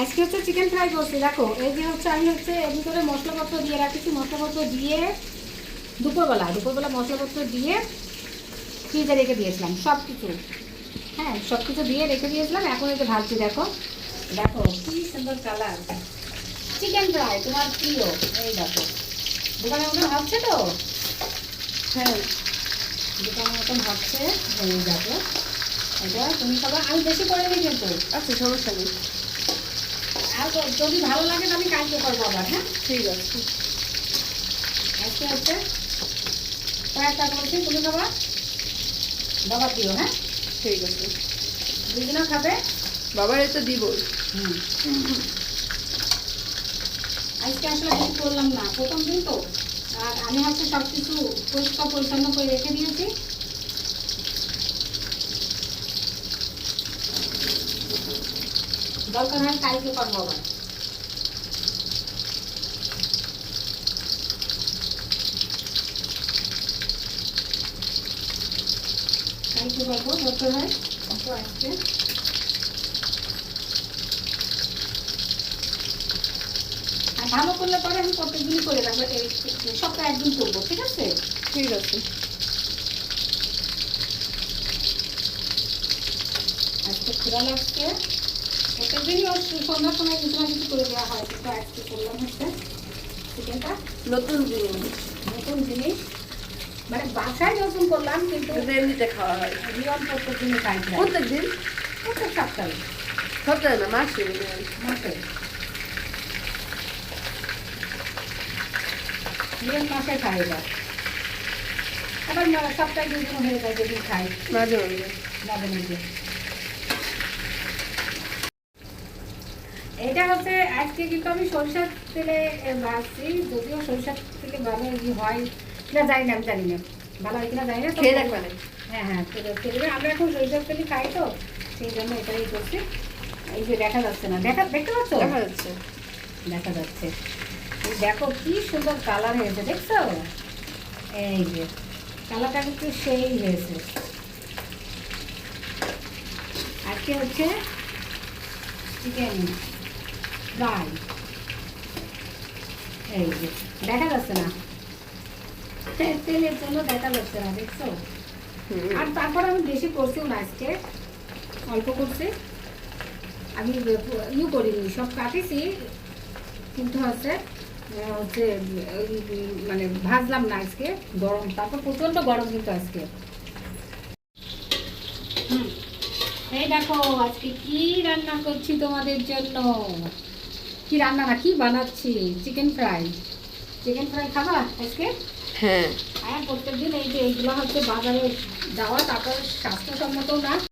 আজকে হচ্ছে chicken fry করছি দেখো, এই যে হচ্ছে আমি হচ্ছে এর ভিতরে মশলাপত্র দিয়ে রাখেছি, মশলাপত্র দিয়ে দুপুরবেলা দুপুরবেলা মশলাপত্র দিয়ে ফ্রিজে রেখে দিয়েছিলাম সব কিছু হ্যাঁ সব কিছু দিয়ে রেখে দিয়েছিলাম, এখন এই যে ভাজছি, দেখো। দেখো, কি সুন্দর কালার চিকেন ফ্রাই তোমার প্রিয়, এই দেখো। দোকানের মতো ভাবছে তো? হ্যাঁ দোকানের মতন ভাবছে হয়ে দেখো। এটা তুমি সবাই আমি বেশি করে নিই কিন্তু। আচ্ছা সমস্যা নেই। আর যদি ভালো লাগে আমি কালকে করব আবার হ্যাঁ? ঠিক আছে। আজকে হচ্ছে কয়েকটা করছি তুমি খাবার বাবা দিও হ্যাঁ? ঠিক আছে। দুদিনও খাবে? বাবারে তো দিব। হুম। আজকে আসলে বেশি করলাম না প্রথম দিন তো। আর আমি হচ্ছে সব কিছু পরিষ্কার পরিচ্ছন্ন করে রেখে দিয়েছি। দরকার হয় কালকে করব আবার। কালকে করব দরকার হয়? কত আজকে আর ভালো করলে পরে আমি প্রত্যেকদিনই করে রাখব সপ্তাহে একদিন করব ঠিক আছে? ঠিক আছে। আজকে খোলা লাগছে ওর সন্ধ্যার সময় কিছু না কিছু করে দেওয়া হয় কিন্তু আজকে করলাম হচ্ছে। চিকেনটা নতুন জিনিস। নতুন জিনিস। মানে বাসায় নতুন করলাম কিন্তু এমনিতে খাওয়া হয়। রিয়ন প্রত্যেকদিনই খাই প্রায়। প্রত্যেক সপ্তাহে। সপ্তাহে না মাসে? মাসে। রিয়ন মাসে খাই এবার। আবার সপ্তাহে দুই হয়ে যায় যেদিন খাই। মাঝে মাঝে। মাঝে মাঝে। এটা হচ্ছে আজকে কিন্তু আমি সরিষার তেলে ভাজছি। যদিও সরিষার তেলে ভালো ই হয় কিনা জানি না আমি জানি না। ভালো হয় কিনা জানি না খেয়ে দেখবে হ্যাঁ হ্যাঁ তেলে আমরা এখন সরিষার তেলে খাই তো সেই জন্য এটাই করছি। এই যে দেখা যাচ্ছে না দেখা দেখতে পাচ্ছ? দেখা যাচ্ছে। দেখা যাচ্ছে। দেখো কি সুন্দর কালার হয়েছে দেখছ? এই যে কালারটা কিন্তু সেই হয়েছে। আজকে হচ্ছে? চিকেন। ফ্রাই এই যে দেখা যাচ্ছে না? তেলের জন্য দেখা যাচ্ছে না দেখছ? আর তারপর আমি বেশি করছিও না আজকে অল্প করছি। আমি ইউ করিনি সব কাটেছি। কিন্তু হচ্ছে হচ্ছে মানে ভাজলাম না আজকে গরম। তারপর প্রচণ্ড গরম কিন্তু আজকে। হুম। এই দেখো আজকে কি রান্না করছি তোমাদের জন্য? কি রান্না না কি বানাচ্ছি চিকেন ফ্রাই চিকেন ফ্রাই খাবা আজকে? হ্যাঁ। হ্যাঁ প্রত্যেকদিন এই যে এইগুলো হচ্ছে বাজারে যাওয়া তারপর স্বাস্থ্যসম্মত না।